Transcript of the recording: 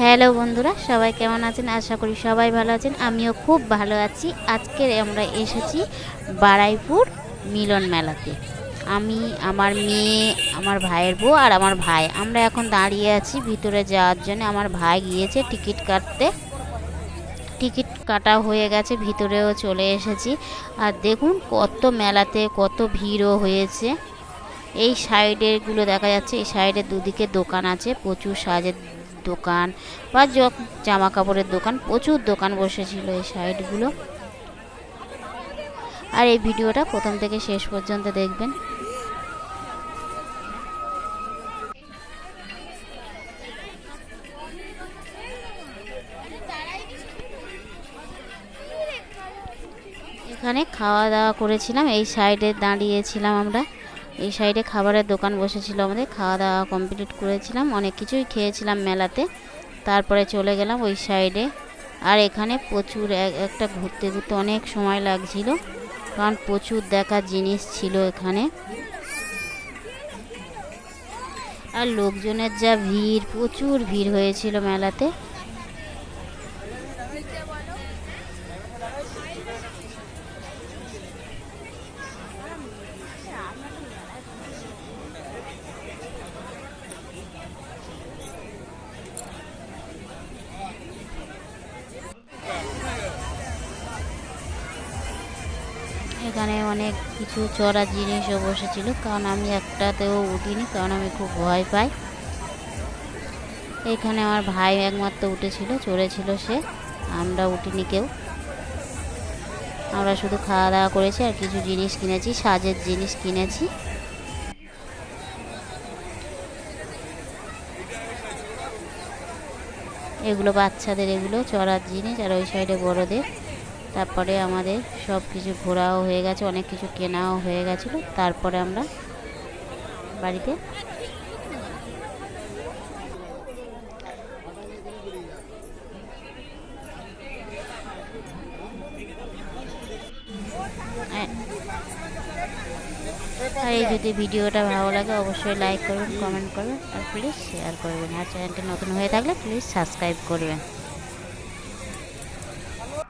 Hello বন্ধুরা, সবাই কেমন আছেন? আশা করি সবাই ভালো আছেন। আমিও খুব ভালো আছি। আজকে আমরা এসেছি বারাইপুর মিলন মেলাতে। আমি, আমার মেয়ে, আমার ভাইয়ের বউ আর আমার ভাই। আমরা এখন দাঁড়িয়ে আছি ভিতরে যাওয়ার জন্য। আমার ভাই গিয়েছে টিকিট কাটতে। টিকিট কাটা হয়ে গেছে, ভিতরেও চলে এসেছি। আর দেখুন কত মেলাতে কত ভিড়ও হয়েছে। এই সাইডেরগুলো দেখা যাচ্ছে, এই সাইডের দুদিকে দোকান আছে, প্রচুর সাজের দোকান বা জামা কাপড়ের দোকান, প্রচুর দোকান বসেছিল এই সাইডগুলো আর এই ভিডিওটা প্রথম থেকে শেষ পর্যন্ত দেখবেন। এখানে খাওয়া দাওয়া করেছিলাম, এই সাইডে দাঁড়িয়েছিলাম আমরা। এই সাইডে খাবারের দোকান বসেছিল আমাদের খাওয়া দাওয়া কমপ্লিট করেছিলাম, অনেক কিছুই খেয়েছিলাম মেলাতে। তারপরে চলে গেলাম ওই সাইডে। আর এখানে প্রচুর এক- একটা ঘুরতে ঘুরতে অনেক সময় লাগছিল, কারণ প্রচুর দেখার জিনিস ছিল এখানে। আর লোকজনের যা ভিড়, প্রচুর ভিড় হয়েছিল মেলাতে। এখানে অনেক কিছু চড়ার জিনিসও বসেছিল। কারণ আমি একটাতেও উঠিনি, কারণ আমি খুব ভয় পাই। এখানে আমার ভাই একমাত্র উঠেছিল, চড়েছিল সে। আমরা উঠিনি কেউ। আমরা শুধু খাওয়া দাওয়া করেছি আর কিছু জিনিস কিনেছি, সাজের জিনিস কিনেছি। এগুলো বাচ্চাদের, এগুলো চড়ার জিনিস আর ওই সাইডে বড়দের। তারপরে আমাদের সব কিছু ঘোরাও হয়ে গেছে, অনেক কিছু কেনাও হয়ে গেছিল। তারপরে আমরা বাড়িতে আর- এই যদি ভিডিওটা ভালো লাগে, অবশ্যই লাইক করবেন কমেন্ট করবেন, আর প্লিজ শেয়ার করবেন। আর চ্যানেলটি নতুন হয়ে থাকলে প্লিজ সাবস্ক্রাইব করবেন।